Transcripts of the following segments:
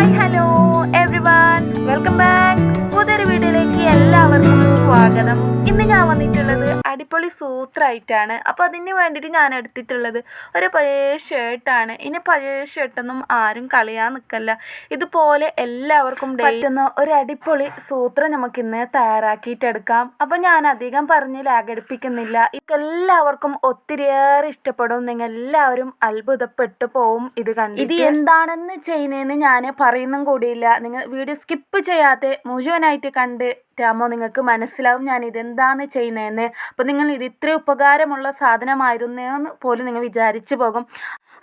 Hi hello everyone welcome back പുതിയൊരു വീഡിയോയിലേക്ക് എല്ലാവർക്കും സ്വാഗതം. ഇന്ന് ഞാൻ വന്നിട്ടുള്ളത് അടിപൊളി സൂത്രമായിട്ടാണ് അപ്പോൾ അതിന് വേണ്ടിയിട്ട് ഞാൻ എടുത്തിട്ടുള്ളത് ഒരു പഴയ ഷർട്ടാണ് ഇനി പഴയ ഷർട്ടൊന്നും ആരും കളയാൻ നിൽക്കല്ല ഇതുപോലെ എല്ലാവർക്കും പറ്റുന്ന ഒരു അടിപൊളി സൂത്രം നമുക്കിന്ന് തയ്യാറാക്കിയിട്ടെടുക്കാം അപ്പോൾ ഞാൻ അധികം പറഞ്ഞ് ലാഗടിപ്പിക്കുന്നില്ല. എല്ലാവർക്കും ഒത്തിരിയേറെ ഇഷ്ടപ്പെടും. നിങ്ങൾ എല്ലാവരും അത്ഭുതപ്പെട്ടു പോവും ഇത് കണ്ടിട്ട്. ഇത് എന്താണെന്ന് ചെയ്യുന്നതെന്ന് ഞാൻ പറയുന്നും കൂടിയില്ല. നിങ്ങൾ വീഡിയോ സ്കിപ്പ് ചെയ്യാതെ മുഴുവനായിട്ട് കണ്ട് ാമോ നിങ്ങൾക്ക് മനസ്സിലാവും ഞാൻ ഇതെന്താണ് ചെയ്യുന്നതെന്ന്. അപ്പോൾ നിങ്ങൾ ഇത് ഇത്ര ഉപകാരമുള്ള സാധനമായിരുന്നെന്ന് പോലും നിങ്ങൾ വിചാരിച്ചു പോകും.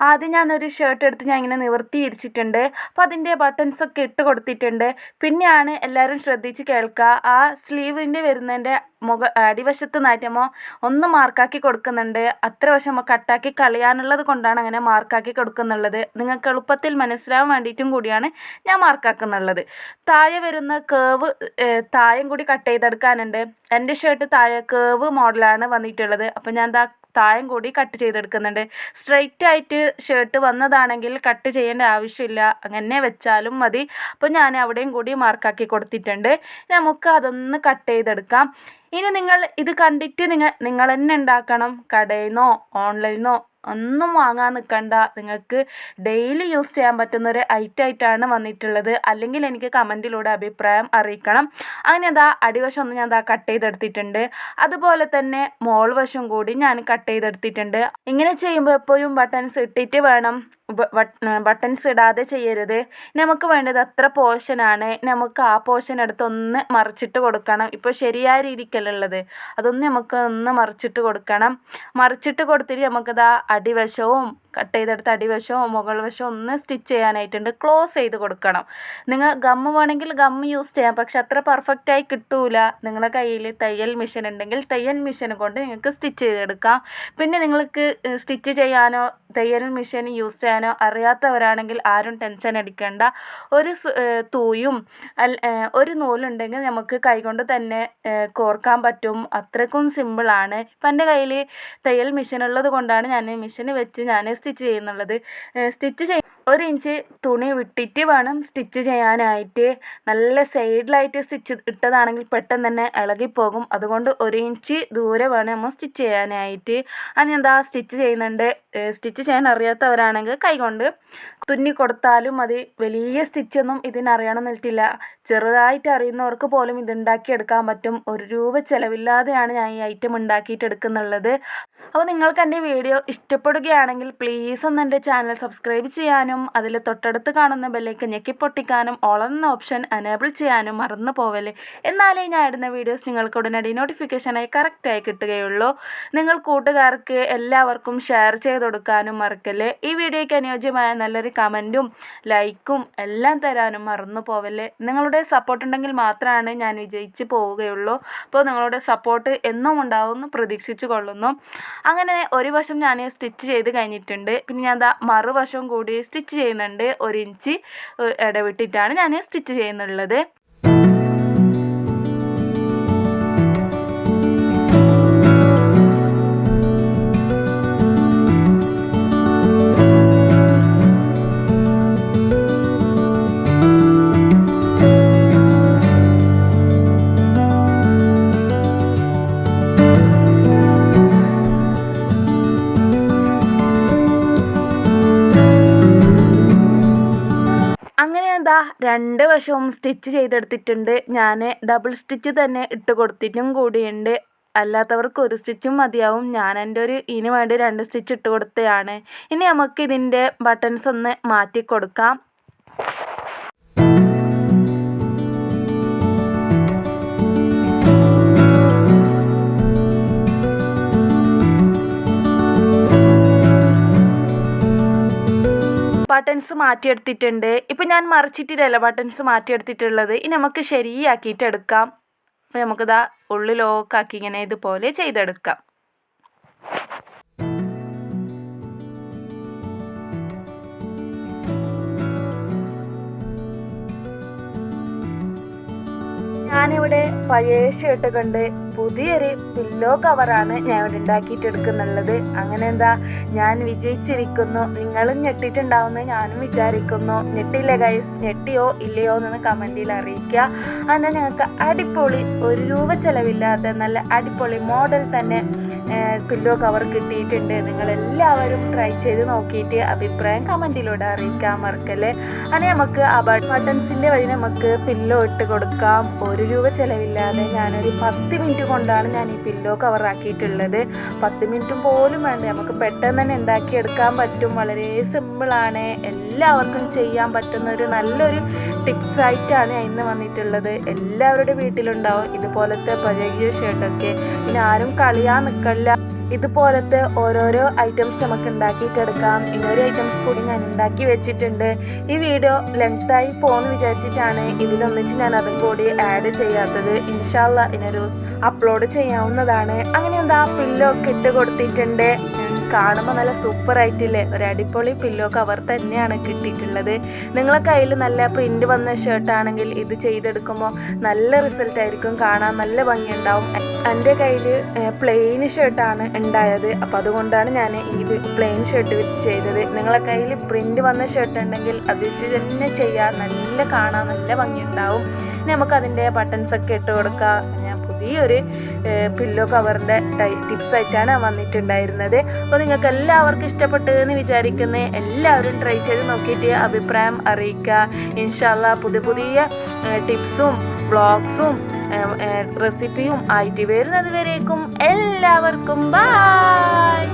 ആദ്യം ഞാനൊരു ഷർട്ട് എടുത്ത് ഞാൻ ഇങ്ങനെ നിവർത്തി വിരിച്ചിട്ടുണ്ട്. അപ്പോൾ അതിന്റെ ബട്ടൺസൊക്കെ ഇട്ട് കൊടുത്തിട്ടുണ്ട്. പിന്നെയാണ് എല്ലാവരും ശ്രദ്ധിച്ച് കേൾക്കുക. ആ സ്ലീവിന്റെ വരുന്നതിന്റെ മുഖ അടിവശത്ത് നാറ്റുമ്പോൾ ഒന്ന് മാർക്കാക്കി കൊടുക്കുന്നുണ്ട്. അത്ര വശം കട്ടാക്കി കളയാനുള്ളത് കൊണ്ടാണ് അങ്ങനെ മാർക്കാക്കി കൊടുക്കുന്നുള്ളത്. നിങ്ങൾക്ക് എളുപ്പത്തിൽ മനസ്സിലാവാൻ വേണ്ടിയിട്ടും കൂടിയാണ് ഞാൻ മാർക്കാക്കുന്നുള്ളത് താഴെ വരുന്ന കേവ് തായം കൂടി കട്ട് ചെയ്തെടുക്കാനുണ്ട്. എന്റെ ഷർട്ട് താഴെ കേവ് മോഡലാണ് വന്നിട്ടുള്ളത്. അപ്പോൾ ഞാൻ എന്താ താഴം കൂടി കട്ട് ചെയ്തെടുക്കുന്നുണ്ട്. സ്ട്രൈറ്റ് ആയിട്ട് ഷർട്ട് വന്നതാണെങ്കിൽ കട്ട് ചെയ്യേണ്ട ആവശ്യമില്ല. അങ്ങനെ വെച്ചാലും മതി. അപ്പോൾ ഞാൻ അവിടെയും കൂടി മാർക്കാക്കി കൊടുത്തിട്ടുണ്ട്. നമുക്ക് അതൊന്ന് കട്ട് ചെയ്തെടുക്കാം. ഇനി നിങ്ങൾ ഇത് കണ്ടിട്ട് നിങ്ങൾ നിങ്ങൾ തന്നെ ഉണ്ടാക്കണം കടയിൽ നിന്നോ ഓൺലൈനിൽ നിന്നോ ഒന്നും വാങ്ങാൻ നിൽക്കണ്ട നിങ്ങൾക്ക് ഡെയിലി യൂസ് ചെയ്യാൻ പറ്റുന്ന ഒരു ഐറ്റം ആയിട്ടാണ് വന്നിട്ടുള്ളത്. അല്ലെങ്കിൽ എനിക്ക് കമന്റിലൂടെ അഭിപ്രായം അറിയിക്കണം. അങ്ങനെ അതാ അടിവശം ഒന്ന് ഞാൻ അതാ കട്ട് ചെയ്തെടുത്തിട്ടുണ്ട്. അതുപോലെ തന്നെ മോൾ വശം കൂടി ഞാൻ കട്ട് ചെയ്തെടുത്തിട്ടുണ്ട്. ഇങ്ങനെ ചെയ്യുമ്പോൾ എപ്പോഴും ബട്ടൺസ് ഇട്ടിട്ട് വേണം ബട്ടൺസ് ഇടാതെ ചെയ്യരുത്. നമുക്ക് വേണ്ടത് അത്ര പോർഷനാണ് നമുക്ക് ആ പോർഷൻ എടുത്ത് ഒന്ന് മറിച്ചിട്ട് കൊടുക്കണം. ഇപ്പോൾ ശരിയായ രീതിക്കല്ല ഉള്ളത്. അതൊന്ന് നമുക്ക് ഒന്ന് മറിച്ചിട്ട് കൊടുക്കണം. മറിച്ചിട്ട് കൊടുത്തിട്ട് നമുക്കത് ആ അടിവശവും കട്ട് ചെയ്തെടുത്ത അടിവശവും മുകൾ വശവും ഒന്ന് സ്റ്റിച്ച് ചെയ്യാനായിട്ടുണ്ട്. ക്ലോസ് ചെയ്ത് കൊടുക്കണം. നിങ്ങൾ ഗമ്മ് വേണമെങ്കിൽ ഗമ്മ് യൂസ് ചെയ്യാം. പക്ഷെ അത്ര പെർഫെക്റ്റായി കിട്ടൂല. നിങ്ങളുടെ കയ്യിൽ തയ്യൽ മെഷീൻ ഉണ്ടെങ്കിൽ തയ്യൽ മെഷീൻ കൊണ്ട് നിങ്ങൾക്ക് സ്റ്റിച്ച് ചെയ്തെടുക്കാം. പിന്നെ നിങ്ങൾക്ക് സ്റ്റിച്ച് ചെയ്യാനോ തയ്യൽ മെഷീൻ യൂസ് ചെയ്യാനോ അറിയാത്തവരാണെങ്കിൽ ആരും ടെൻഷൻ അടിക്കേണ്ട. ഒരു തൂയും ഒരു നൂലുണ്ടെങ്കിൽ നമുക്ക് കൈകൊണ്ട് തന്നെ കോർക്കാൻ പറ്റും. അത്രക്കും സിമ്പിളാണ് ഇപ്പം എന്റെ കയ്യിൽ തയ്യൽ മെഷീൻ ഉള്ളത് കൊണ്ടാണ് ഞാൻ മെഷീൻ വെച്ച് ഞാൻ സ്റ്റിച്ച് ചെയ്യുന്നുള്ളത്. സ്റ്റിച്ച് ചെയ് ഒരു ഇഞ്ച് തുണി വിട്ടിട്ട് വേണം സ്റ്റിച്ച് ചെയ്യാനായിട്ട്. നല്ല സൈഡിലായിട്ട് സ്റ്റിച്ച് ഇട്ടതാണെങ്കിൽ പെട്ടെന്ന് തന്നെ ഇളകിപ്പോകും. അതുകൊണ്ട് ഒരു ഇഞ്ച് ദൂരെ വേണം നമ്മൾ സ്റ്റിച്ച് ചെയ്യാനായിട്ട്. അതിനെന്താ സ്റ്റിച്ച് ചെയ്യുന്നുണ്ട്? സ്റ്റിച്ച് ചെയ്യാൻ അറിയാത്തവരാണെങ്കിൽ കൈകൊണ്ട് തുന്നി കൊടുത്താലും മതി. വലിയ സ്റ്റിച്ചൊന്നും ഇതിനറിയണമെന്നിട്ടില്ല ചെറുതായിട്ട് അറിയുന്നവർക്ക് പോലും ഇത് ഉണ്ടാക്കിയെടുക്കാൻ പറ്റും. ഒരു രൂപ ചിലവില്ലാതെയാണ് ഞാൻ ഈ ഐറ്റം ഉണ്ടാക്കിയിട്ട് എടുക്കുന്നുള്ളത്. അപ്പോൾ നിങ്ങൾക്ക് എന്റെ വീഡിയോ ഇഷ്ടപ്പെടുകയാണെങ്കിൽ പ്ലീസ് ഒന്ന് എന്റെ ചാനൽ സബ്സ്ക്രൈബ് ചെയ്യാനും അതിൽ തൊട്ടടുത്ത് കാണുന്ന ബെല്ലേക്ക് ഞെക്കി പൊട്ടിക്കാനും ഓളെന്ന ഓപ്ഷൻ അനേബിൾ ചെയ്യാനും മറന്നു പോവല്ലേ. എന്നാലേ ഞാൻ ഇടുന്ന വീഡിയോസ് നിങ്ങൾക്ക് ഉടനടി നോട്ടിഫിക്കേഷനായി കറക്റ്റായി കിട്ടുകയുള്ളൂ. നിങ്ങൾ കൂട്ടുകാർക്ക് എല്ലാവർക്കും ഷെയർ ചെയ്ത് കൊടുക്കാനും മറക്കല്ലേ? ഈ വീഡിയോയ്ക്ക് അനുയോജ്യമായ നല്ലൊരു കമന്റും ലൈക്കും എല്ലാം തരാനും മറന്നു പോവല്ലേ? നിങ്ങളുടെ സപ്പോർട്ട് ഉണ്ടെങ്കിൽ മാത്രമാണ് ഞാൻ വിജയിച്ച് പോവുകയുള്ളൂ. അപ്പോൾ നിങ്ങളുടെ സപ്പോർട്ട് എന്നും ഉണ്ടാവുമെന്ന് പ്രതീക്ഷിച്ചു കൊള്ളുന്നു. അങ്ങനെ ഒരു വശം ഞാൻ സ്റ്റിച്ച് ചെയ്ത് കഴിഞ്ഞിട്ടുണ്ട്. പിന്നെ ഞാൻ എന്താ മറുവശം കൂടി സ്റ്റിച്ച് ചെയ്യുന്നുണ്ട്. ഒരു ഇഞ്ച് ഇടവിട്ടിട്ടാണ് ഞാൻ സ്റ്റിച്ച് ചെയ്യുന്നുള്ളത്. രണ്ട് വശവും സ്റ്റിച്ച് ചെയ്തെടുത്തിട്ടുണ്ട്. ഞാൻ ഡബിൾ സ്റ്റിച്ച് തന്നെ ഇട്ട് കൊടുത്തിട്ടും കൂടിയുണ്ട്. അല്ലാത്തവർക്ക് ഒരു സ്റ്റിച്ചും മതിയാവും. ഞാൻ എന്റെ ഒരു ഇതിന് വേണ്ടി രണ്ട് സ്റ്റിച്ച് ഇട്ട് കൊടുത്തതാണ് ഇനി നമുക്ക് ഇതിന്റെ ബട്ടൺസ് ഒന്ന് മാറ്റി കൊടുക്കാം ബട്ടൺസ് മാറ്റിയെടുത്തിട്ടുണ്ട്. ഇപ്പം ഞാൻ മറിച്ചിട്ടില്ലല്ലോ ബട്ടൺസ് മാറ്റിയെടുത്തിട്ടുള്ളത്. ഇനി നമുക്ക് ശരിയാക്കിയിട്ട് എടുക്കാം. അപ്പോൾ നമുക്കിതാ ഉള്ളിൽ ലോക്കാക്കി ഇങ്ങനെ ഇതുപോലെ ചെയ്തെടുക്കാം. ഞാനിവിടെ പഴയ ഷർട്ട് കണ്ട് പുതിയൊരു പില്ലോ കവറാണ് ഞാൻ ഇവിടെ ഉണ്ടാക്കിയിട്ടെടുക്കുന്നുള്ളത്. അങ്ങനെ എന്താ ഞാൻ വിജയിച്ചിരിക്കുന്നു. നിങ്ങളും ഞെട്ടിട്ടുണ്ടാവുമെന്ന് ഞാനും വിചാരിക്കുന്നു. ഞെട്ടില്ല ഗൈസ് ഞെട്ടിയോ ഇല്ലയോ എന്ന് കമന്റിൽ അറിയിക്കുക. അങ്ങനെ ഞങ്ങൾക്ക് അടിപൊളി ഒരു രൂപ ചിലവില്ലാതെ നല്ല അടിപൊളി മോഡൽ തന്നെ പില്ലോ കവർ കിട്ടിയിട്ടുണ്ട്. നിങ്ങളെല്ലാവരും ട്രൈ ചെയ്ത് നോക്കിയിട്ട് അഭിപ്രായം കമന്റിലൂടെ അറിയിക്കാൻ മറക്കല്ലേ? അങ്ങനെ നമുക്ക് ആ ബട്ടൺസിന്റെ വഴി നമുക്ക് പില്ലോ ഇട്ട് കൊടുക്കാം. ഒരു രൂപ ചിലവില്ലാതെ ഞാനൊരു പത്ത് മിനിറ്റ് കൊണ്ടാണ് ഞാൻ ഈ പില്ലോ കവറാക്കിയിട്ടുള്ളത് പത്ത് മിനിറ്റും പോലും വേണ്ട. നമുക്ക് പെട്ടെന്ന് തന്നെ ഉണ്ടാക്കിയെടുക്കാൻ പറ്റും. വളരെ സിമ്പിളാണ് എല്ലാവർക്കും ചെയ്യാൻ പറ്റുന്ന ഒരു നല്ലൊരു ടിപ്സ് ആയിട്ടാണ് ഞാൻ ഇന്ന് വന്നിട്ടുള്ളത്. എല്ലാവരുടെ വീട്ടിലുണ്ടാവും ഇതുപോലത്തെ പഴകിയ ഷർട്ടൊക്കെ ഇനി ആരും കളിയാൻ നിൽക്കില്ല ഇതുപോലത്തെ ഓരോരോ ഐറ്റംസ് നമുക്ക് ഉണ്ടാക്കിയിട്ടെടുക്കാം ഇങ്ങനൊരു ഐറ്റംസ് കൂടി ഞാൻ ഉണ്ടാക്കി വെച്ചിട്ടുണ്ട്. ഈ വീഡിയോ ലെങ്തായി പോകുമെന്ന് വിചാരിച്ചിട്ടാണ് ഇതിലൊന്നിച്ച് ഞാൻ അതും കൂടി ആഡ് ചെയ്യാത്തത്. ഇൻഷാല്ല ഇതിനൊരു അപ്ലോഡ് ചെയ്യാവുന്നതാണ്. അങ്ങനെ എന്താ പില്ലോ ഒക്കെ ഇട്ട് കൊടുത്തിട്ടുണ്ട്. കാണുമ്പോൾ നല്ല സൂപ്പർ ആയിട്ടില്ലേ ഒരു അടിപൊളി പില്ലോ കവർ തന്നെയാണ് കിട്ടിയിട്ടുള്ളത്. നിങ്ങളെ കയ്യിൽ നല്ല പ്രിന്റ് വന്ന ഷർട്ടാണെങ്കിൽ ഇത് ചെയ്തെടുക്കുമ്പോൾ നല്ല റിസൾട്ട് ആയിരിക്കും. കാണാൻ നല്ല ഭംഗിയുണ്ടാവും. എന്റെ കയ്യിൽ പ്ലെയിൻ ഷർട്ടാണ് ഉണ്ടായത്. അപ്പോൾ അതുകൊണ്ടാണ് ഞാൻ ഈ പ്ലെയിൻ ഷർട്ട് വെച്ച് ചെയ്തത്. നിങ്ങളെ കയ്യിൽ പ്രിന്റ് വന്ന ഷർട്ട് ഉണ്ടെങ്കിൽ അത് വെച്ച് തന്നെ ചെയ്യാൻ നല്ല കാണാൻ നല്ല ഭംഗിയുണ്ടാവും. ഇനി നമുക്ക് അതിന്റെ ബട്ടൺസ് ഒക്കെ ഇട്ട് കൊടുക്കാം. പുതിയൊരു പില്ലോ കവറിന്റെ ടിപ്സ് ആയിട്ടാണ് വന്നിട്ടുണ്ടായിരുന്നത്. അപ്പോൾ നിങ്ങൾക്ക് എല്ലാവർക്കും ഇഷ്ടപ്പെട്ടു എന്ന് വിചാരിക്കുന്നത് എല്ലാവരും ട്രൈ ചെയ്ത് നോക്കിയിട്ട് അഭിപ്രായം അറിയിക്കുക. ഇൻഷാല്ല പുതിയ പുതിയ ടിപ്സും വ്ളോഗ്സും റെസിപ്പിയും ആയിട്ട് വരുന്നത് വരേക്കും. എല്ലാവർക്കും ബായ്